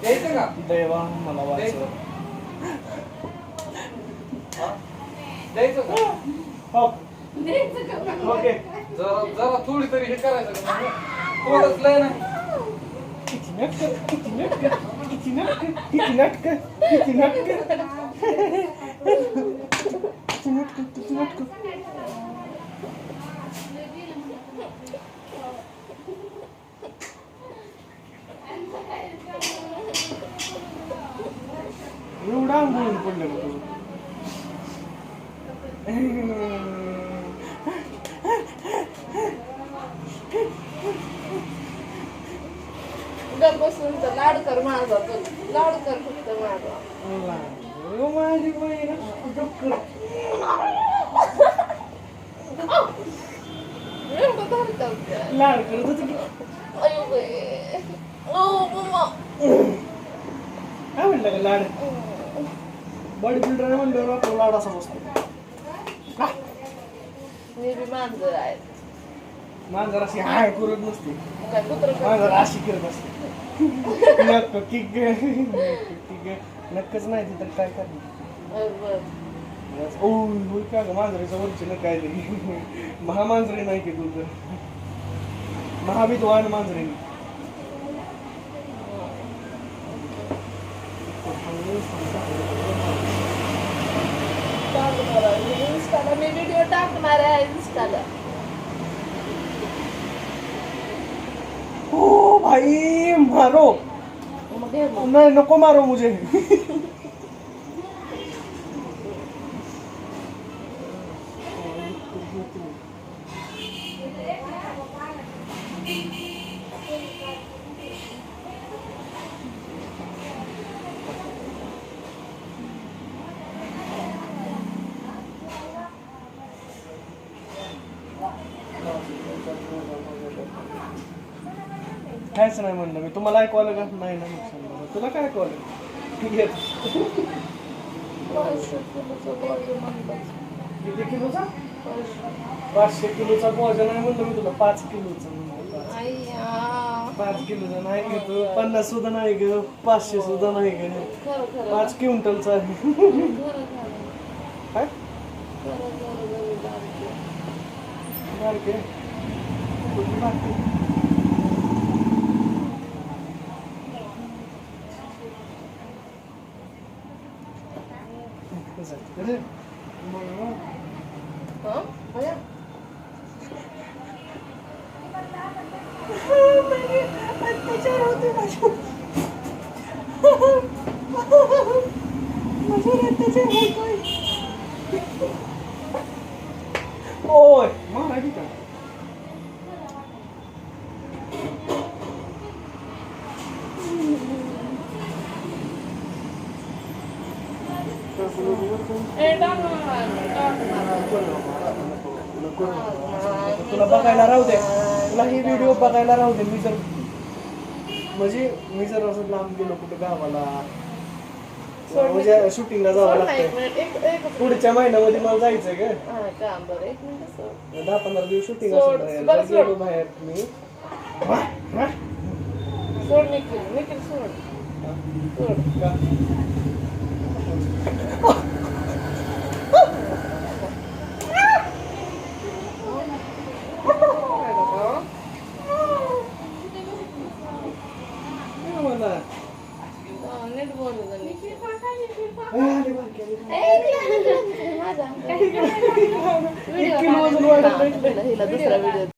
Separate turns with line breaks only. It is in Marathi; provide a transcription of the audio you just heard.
द्यायचं का?
देवा मला
द्यायचं
वाचव
हा? द्यायचं का?
हो ओके.
जरा जरा थोडी तरी हे करायचं का? थोडंच लय
किती नाटक किती नाटक किती नाटक किती नाटक किती नाटक. किती नाटक किती नाटक. एवढा आंघोळून पडलं का तुझं
गप बसून तर लाड कर माझा तू लाड कर फक्त माझा
अगं माझी बहीण डुक्कर.
एवढं धरतात त्या.
लाड करत होती की
अयो बाई. Oh mamma.
काय म्हणलं का लाड? बॉडी बिल्डर म्हणल्यावर आपला लाड असा बसतो
मी बी मांजर आहे.
मांजर अशी हाय करत नसते.
काय कुत्र
मांजर अशी करत असते. नक्क किक किक नक्कच नाही ते तर काय करणार? ओ होय का ग? मांजरीचं वरची न काय महामांजरी नाही की तू तर. महाविद्वान मांजरी
इंस्टाला मी व्हिडिओ टाकणार आहे इंस्टाला
ओ भाई मारो. नहीं नको मारो मुझे कायच नाही म्हणलं मी. तुम्हाला ऐकू आलं का नाही ना नुकसान. तुला काय ऐकू आलं येत. किती किलोचा?
पाचशे.
किलोचा भोजन नाही म्हणलं मी तुला. पाच किलोचं म्हणलं पाच. किलोचा नाही घेतो पन्नास सुद्धा नाही ग. पाचशे सुद्धा नाही ग.
खरं
पाच क्विंटलचा आहे. काय?
बारके.
बारके. कुठली बारकी? Tara. Umay mo.
Ha? Kaya? Oy, mana kita?
तुला बघायला राहू दे. तुला ही व्हिडिओ बघायला राहू दे. मी जर म्हणजे मी जर असं लांब गेलो कुठे गावाला म्हणजे शूटिंगला जावं लागतं पुढच्या महिन्यामध्ये मला जायचंय का. दहा पंधरा दिवस शूटिंग
सोड.
बाहेर मी.
सोड निखिल. निखिल सोड. सोड
का? काय म्हणा?
हा, नीट बोल गं, निखिल.
ए, अरे बारकी, अरे
ए, निखिल, माझा. दुसरा व्हिडिओ